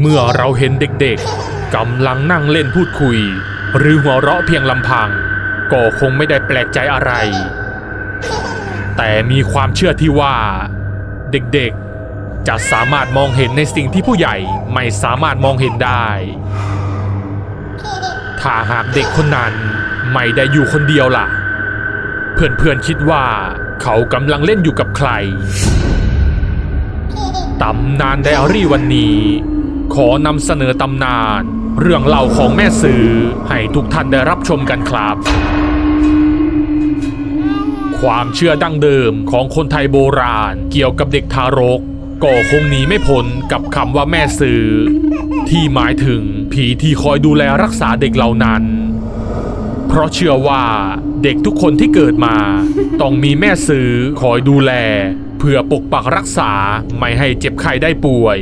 เมื่อเราเห็นเด็กๆกำลังนั่งเล่นพูดคุย หรือหัวเราะเพียงลำพัง ก็คงไม่ได้แปลกใจอะไร แต่มีความเชื่อที่ว่า เด็กๆ จะสามารถมองเห็นในสิ่งที่ผู้ใหญ่ไม่สามารถมองเห็นได้ ถ้าหากเด็กคนนั้นไม่ได้อยู่คนเดียวล่ะ เพื่อนๆคิดว่าเขากำลังเล่นอยู่กับใครตำนานไดอารี่วันนี้ ขอนำเสนอตำนาน เรื่องเล่าของแม่ซื้อให้ทุกท่านได้รับชมกันครับ ความเชื่อดั้งเดิมของคนไทยโบราณเกี่ยวกับเด็กทารก ก็คงหนีไม่พ้นกับคำว่าแม่ซื้อที่หมายถึงผีที่คอยดูแลรักษาเด็กเหล่านั้น เพราะเชื่อว่าเด็กทุกคนที่เกิดมา ต้องมีแม่ซื้อคอยดูแล เพื่อปกปักรักษาไม่ให้เจ็บไข้ได้ป่วย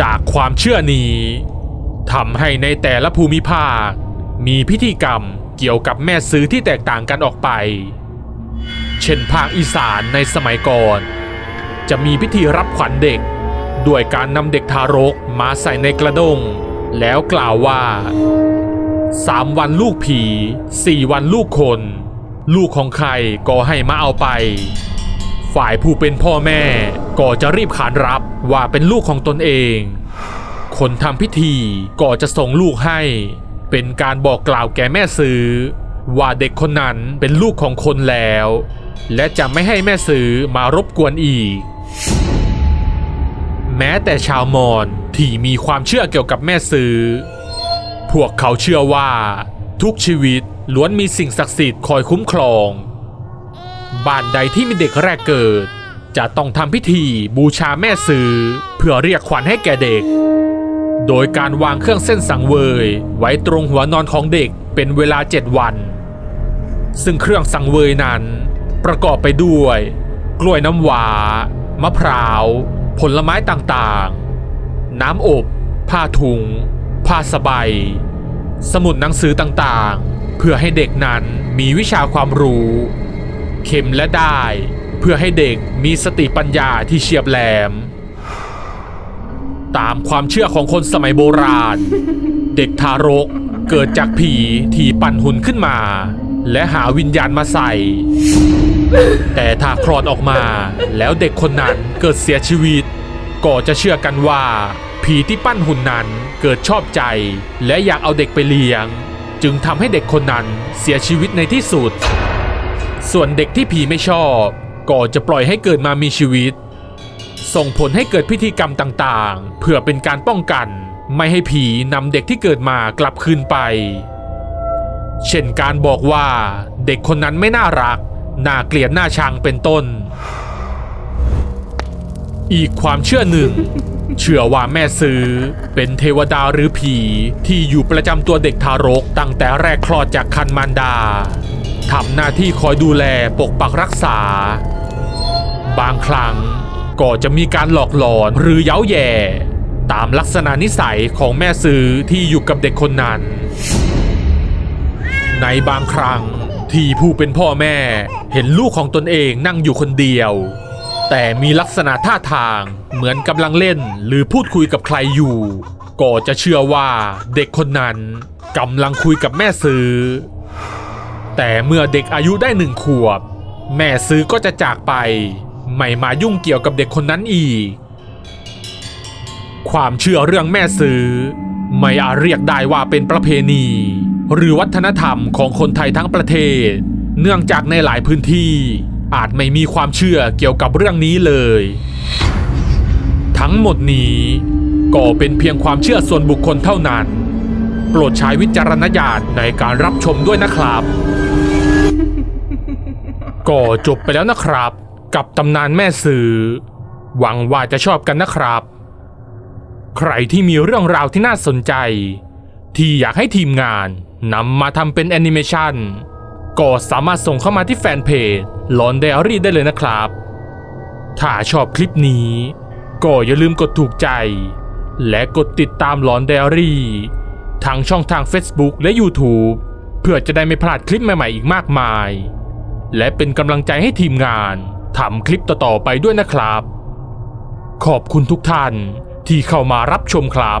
จากความเชื่อนี้ทำให้ในแต่ละภูมิภาค มีพิธีกรรมเกี่ยวกับแม่ซื้อที่แตกต่างกันออกไป เช่นภาคอีสานในสมัยก่อน จะมีพิธีรับขวัญเด็ก ด้วยการนำเด็กทารกมาใส่ในกระด้งแล้วกล่าวว่าสามวันลูกผีสี่วันลูกคน ลูกของใครก็ให้มาเอาไป ฝ่ายผู้เป็นพ่อแม่ ก็จะรีบขานรับว่าเป็นลูกของตนเอง คนทำพิธีก็จะส่งลูกให้ เป็นการบอกกล่าวแก่แม่ซื้อ ว่าเด็กคนนั้นเป็นลูกของคนแล้ว และจะไม่ให้แม่ซื้อมารบกวนอีก แม้แต่ชาวมอญที่มีความเชื่อเกี่ยวกับแม่ซื้อ พวกเขาเชื่อว่า ทุกชีวิตล้วนมีสิ่งศักดิ์สิทธิ์คอยคุ้มครอง บ้านใดที่มีเด็กแรกเกิด จะต้องทำพิธีบูชาแม่ซื้อเพื่อเรียกขวัญให้แก่เด็ก โดยการวางเครื่องเส้นสังเวย ไว้ตรงหัวนอนของเด็กเป็นเวลา 7 วัน ซึ่งเครื่องสังเวยนั้น ประกอบไปด้วย กล้วยน้ำว้ามะพร้าว ผลไม้ต่างๆ น้ำอบ ผ้าถุง ผ้าสบายสมุดหนังสือต่างๆ เพื่อให้เด็กนั้นมีวิชาความรู้ เข็มและได้ เพื่อให้เด็กมีสติปัญญาที่เฉียบแหลม ตามความเชื่อของคนสมัยโบราณ เด็กทารกเกิดจากผีที่ปั่นหุ่นขึ้นมา และหาวิญญาณมาใส่ แต่ถ้าคลอดออกมาแล้วเด็กคนนั้นเกิดเสียชีวิต ก็จะเชื่อกันว่า ผีที่ปั้นหุ่นนั้นเกิดชอบใจ และอยากเอาเด็กไปเลี้ยง จึงทำให้เด็กคนนั้นเสียชีวิตในที่สุด ส่วนเด็กที่ผีไม่ชอบ ก็จะปล่อยให้เกิดมามีชีวิต ส่งผลให้เกิดพิธีกรรมต่างๆ เพื่อเป็นการป้องกัน ไม่ให้ผีนำเด็กที่เกิดมากลับคืนไป เช่นการบอกว่าเด็กคนนั้นไม่น่ารัก น่าเกลียดน่าชังเป็นต้น อีกความเชื่อหนึ่ง เชื่อว่าแม่ซื้อ เป็นเทวดาหรือผีที่อยู่ประจำตัวเด็กทารกตั้งแต่แรกคลอดจากคันมารดาทำหน้าที่คอยดูแลปกปักรักษา บางครั้งก็จะมีการหลอกหลอนหรือเย้าแย่ ตามลักษณะนิสัยของแม่ซื้อที่อยู่กับเด็กคนนั้น ในบางครั้งที่ผู้เป็นพ่อแม่เห็นลูกของตนเองนั่งอยู่คนเดียว แต่มีลักษณะท่าทางเหมือนกำลังเล่นหรือพูดคุยกับใครอยู่ ก็จะเชื่อว่าเด็กคนนั้นกำลังคุยกับแม่ซื้อ แต่เมื่อเด็กอายุได้หนึ่งขวบ แม่ซื้อก็จะจากไป ไม่มายุ่งเกี่ยวกับเด็กคนนั้นอีก ความเชื่อเรื่องแม่ซื้อ ไม่อาจเรียกได้ว่าเป็นประเพณี หรือวัฒนธรรมของคนไทยทั้งประเทศ เนื่องจากในหลายพื้นที่ อาจไม่มีความเชื่อเกี่ยวกับเรื่องนี้เลย ทั้งหมดนี้ก็เป็นเพียงความเชื่อส่วนบุคคลเท่านั้น โปรดใช้วิจารณญาณในการรับชมด้วยนะครับ ก็จบไปแล้วนะครับ กับตำนานแม่สื่อ หวังว่าจะชอบกันนะครับ ใครที่มีเรื่องราวที่น่าสนใจ ที่อยากให้ทีมงานนำมาทำเป็นแอนิเมชันก็สามารถส่งเข้ามาที่แฟนเพจลอนเดอรี่ได้เลยนะครับ ถ้าชอบคลิปนี้ ก็อย่าลืมกดถูกใจ และกดติดตามหลอนเดอรี่ทางช่องทาง Facebook และ YouTube เพื่อจะได้ไม่พลาดคลิปใหม่ๆอีกมากมาย และเป็นกำลังใจให้ทีมงาน ทำคลิปต่อๆไปด้วยนะครับ ขอบคุณทุกท่านที่เข้ามารับชมครับ